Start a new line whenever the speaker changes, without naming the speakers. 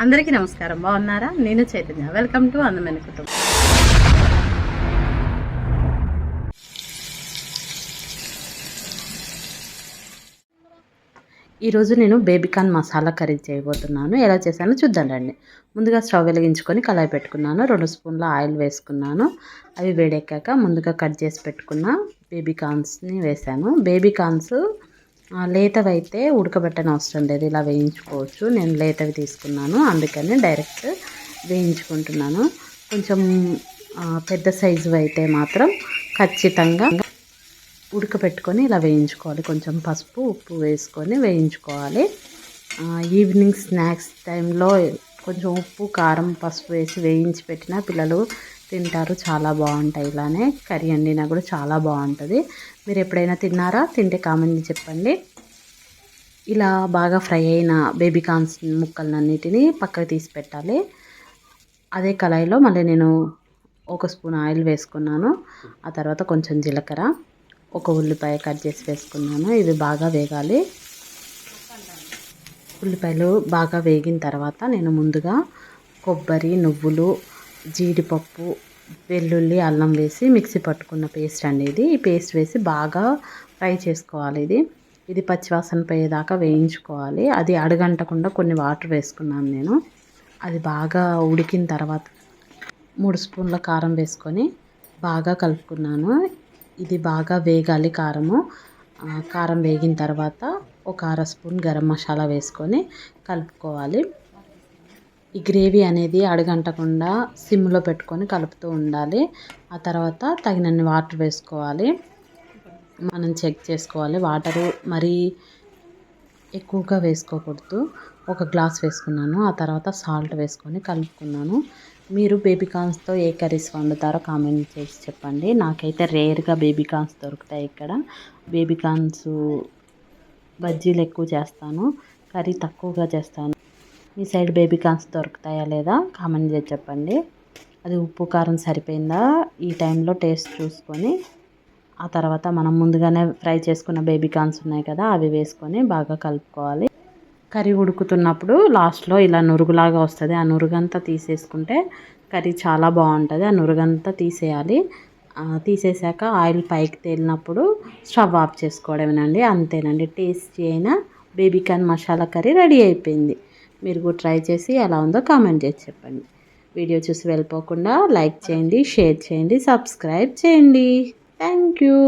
అందరికీ నమస్కారం. బాగున్నారా? నేను చైతన్య. వెల్కమ్ టు అందమైన కుటుంబం ఈరోజు నేను బేబీకాన్ మసాలా కర్రీ చేయబోతున్నాను. ఎలా చేశానో చూద్దాం రండి. ముందుగా స్టవ్ వెలిగించుకొని కళాయి పెట్టుకున్నాను. రెండు స్పూన్ల ఆయిల్ వేసుకున్నాను. అవి వేడెక్కాక ముందుగా కట్ చేసి పెట్టుకున్న బేబీకాన్స్ని వేసాను బేబీకాన్స్ లేతవైతే ఉడకబెట్టని అవసరం లేదు. ఇలా వేయించుకోవచ్చు. నేను లేతవి తీసుకున్నాను. అందుకని డైరెక్ట్ వేయించుకుంటున్నాను. కొంచెం పెద్ద సైజు అయితే మాత్రం ఖచ్చితంగా ఉడకబెట్టుకొని ఇలా వేయించుకోవాలి. కొంచెం పసుపు ఉప్పు వేసుకొని వేయించుకోవాలి. ఈవినింగ్ స్నాక్స్ టైంలో కొంచెం ఉప్పు కారం పసుపు వేసి వేయించి పెట్టిన పిల్లలు తింటారు చాలా బాగుంటాయి ఇలానే. కర్రీ వండినా కూడా చాలా బాగుంటుంది. మీరు ఎప్పుడైనా తిన్నారా? తింటే కామెంట్ చెప్పండి. ఇలా బాగా ఫ్రై అయిన బేబీ కార్న్స్ ముక్కలన్నిటిని పక్కకు తీసి పెట్టాలి. అదే కళాయిలో మళ్ళీ నేను ఒక స్పూన్ ఆయిల్ వేసుకున్నాను. ఆ తర్వాత కొంచెం జీలకర్ర ఒక ఉల్లిపాయ కట్ చేసి వేసుకున్నాను. ఇవి బాగా వేగాలి. ఉల్లిపాయలు బాగా వేగిన తర్వాత నేను ముందుగా కొబ్బరి నువ్వులు జీడిపప్పు వెల్లుల్లి అల్లం వేసి మిక్సీ పట్టుకున్న పేస్ట్ అండి ఇది ఈ పేస్ట్ వేసి బాగా ఫ్రై చేసుకోవాలి ఇది. ఇది పచ్చివాసన పోయేదాకా వేయించుకోవాలి. అది అడగంటకుండా కొన్ని వాటర్ వేసుకున్నాను నేను. అది బాగా ఉడికిన తర్వాత మూడు స్పూన్ల కారం వేసుకొని బాగా కలుపుకున్నాను. ఇది బాగా వేగాలి కారము. కారం వేగిన తర్వాత ఒక అర స్పూన్ గరం మసాలా వేసుకొని కలుపుకోవాలి. ఈ గ్రేవీ అనేది అడగంటకుండా సిమ్లో పెట్టుకొని కలుపుతూ ఉండాలి. ఆ తర్వాత తగినన్ని వాటర్ వేసుకోవాలి. మనం చెక్ చేసుకోవాలి. వాటరు మరీ ఎక్కువగా వేసుకోకూడదు. ఒక గ్లాస్ వేసుకున్నాను. ఆ తర్వాత సాల్ట్ వేసుకొని కలుపుకున్నాను. మీరు బేబీ కార్న్స్తో ఏ కర్రీస్ వండుతారో కామెంట్ చేసి చెప్పండి. నాకైతే రేర్గా బేబీ కార్న్స్ దొరుకుతాయి ఇక్కడ. బేబీ కార్న్స్ బజ్జీలు ఎక్కువ చేస్తాను. కర్రీ తక్కువగా చేస్తాను. మీ సైడ్ బేబీ కార్న్స్ దొరుకుతాయా లేదా కామెంట్ చేసి చెప్పండి. అది ఉప్పు కారం సరిపోయిందా? ఈ టైంలో టేస్ట్ చూసుకొని ఆ తర్వాత మనం ముందుగానే ఫ్రై చేసుకున్న బేబీ కార్న్స్ ఉన్నాయి కదా అవి వేసుకొని బాగా కలుపుకోవాలి. కర్రీ ఉడుకుతున్నప్పుడు లాస్ట్లో ఇలా నురుగులాగా వస్తుంది. ఆ నురుగంతా తీసేసుకుంటే కర్రీ చాలా బాగుంటుంది. ఆ నురుగంతా తీసేయాలి. తీసేసాక ఆయిల్ పైకి తేలినప్పుడు స్టవ్ ఆఫ్ చేసుకోవడమేనండి. అంతేనండి. టేస్టీ అయిన baby corn masala curry ready అయిపోయింది. మీరు కూడా ట్రై చేసి ఎలా ఉందో కామెంట్ చేసి చెప్పండి. వీడియో చూసి వెళ్ళిపోకుండా లైక్ చేయండి షేర్ చేయండి సబ్స్క్రైబ్ చేయండి. Thank you.